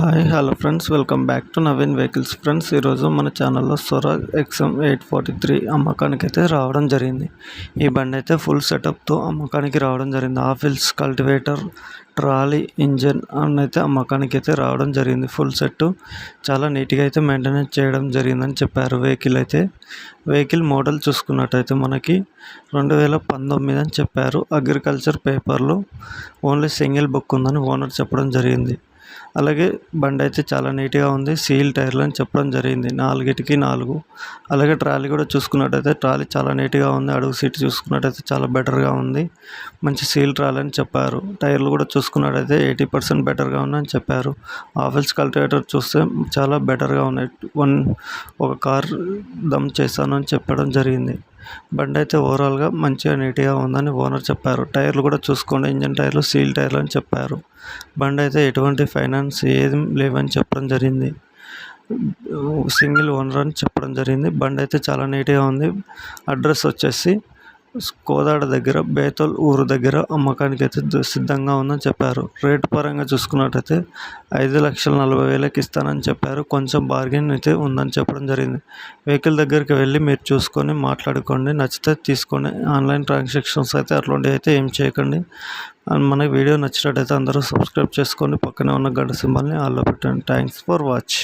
Hi hello friends. Welcome back to Naveen vehicles. Friends ఈరోజు మన ఛానల్లో Swaraj XM eight forty three అమ్మకానికి అయితే రావడం జరిగింది. ఈ బండి అయితే ఫుల్ సెటప్తో అమ్మకానికి రావడం జరిగింది. ఆఫిల్స్ కల్టివేటర్ ట్రాలీ ఇంజన్ అని అయితే అమ్మకానికి అయితే రావడం జరిగింది. ఫుల్ సెట్ చాలా నీట్గా అయితే మెయింటెనెన్స్ చేయడం జరిగిందని చెప్పారు వెహికల్ అయితే. వెహికల్ మోడల్ చూసుకున్నట్టయితే మనకి రెండు వేల పంతొమ్మిది అని చెప్పారు. అగ్రికల్చర్ పేపర్లో ఓన్లీ సింగిల్ బుక్ ఉందని ఓనర్ చెప్పడం జరిగింది. అలాగే బండి అయితే చాలా నీట్గా ఉంది. సీల్ టైర్లు అని చెప్పడం జరిగింది. నాలుగిటికి నాలుగు. అలాగే ట్రాలీ కూడా చూసుకున్నట్టయితే ట్రాలీ చాలా నీట్గా ఉంది. అడుగు సీట్ చూసుకున్నట్టయితే చాలా బెటర్గా ఉంది. మంచి సీల్ ట్రాలీ అని చెప్పారు. టైర్లు కూడా చూసుకున్నట్టయితే ఎయిటీ పర్సెంట్ బెటర్గా ఉందని చెప్పారు. ఆఫిల్స్ కల్టివేటర్ చూస్తే చాలా బెటర్గా ఉన్నాయి. వన్ ఒక కార్ దమ్ చేశాను అని చెప్పడం జరిగింది. బండి అయితే ఓవరాల్గా మంచిగా నీట్గా ఉందని ఓనర్ చెప్పారు. టైర్లు కూడా చూసుకోండి. ఇంజన్ టైర్లు సీల్ టైర్లు అని చెప్పారు. బండి అయితే ఎటువంటి ఫైనాన్స్ ఏది లేవని చెప్పడం జరిగింది. సింగిల్ ఓనర్ అని చెప్పడం జరిగింది. బండి అయితే చాలా నీట్గా ఉంది. అడ్రస్ వచ్చేసి కోదాడ దగ్గర బేతల్ ఊరు దగ్గర అమ్మకానికి అయితే సిద్ధంగా ఉందని చెప్పారు. రేటు పరంగా చూసుకున్నట్టయితే ఐదు లక్షల నలభై వేలకి ఇస్తానని చెప్పారు. కొంచెం బార్గెన్ అయితే ఉందని చెప్పడం జరిగింది. వెహికల్ దగ్గరికి వెళ్ళి మీరు చూసుకొని మాట్లాడుకోండి. నచ్చితే తీసుకోండి. ఆన్లైన్ ట్రాన్సాక్షన్స్ అయితే అట్లాంటివి అయితే ఏం చేయకండి. అండ్ మనకి వీడియో నచ్చినట్టయితే అందరూ సబ్స్క్రైబ్ చేసుకొని పక్కనే ఉన్న గంట సింబల్ని ఆల్లో పెట్టండి. Thanks for watch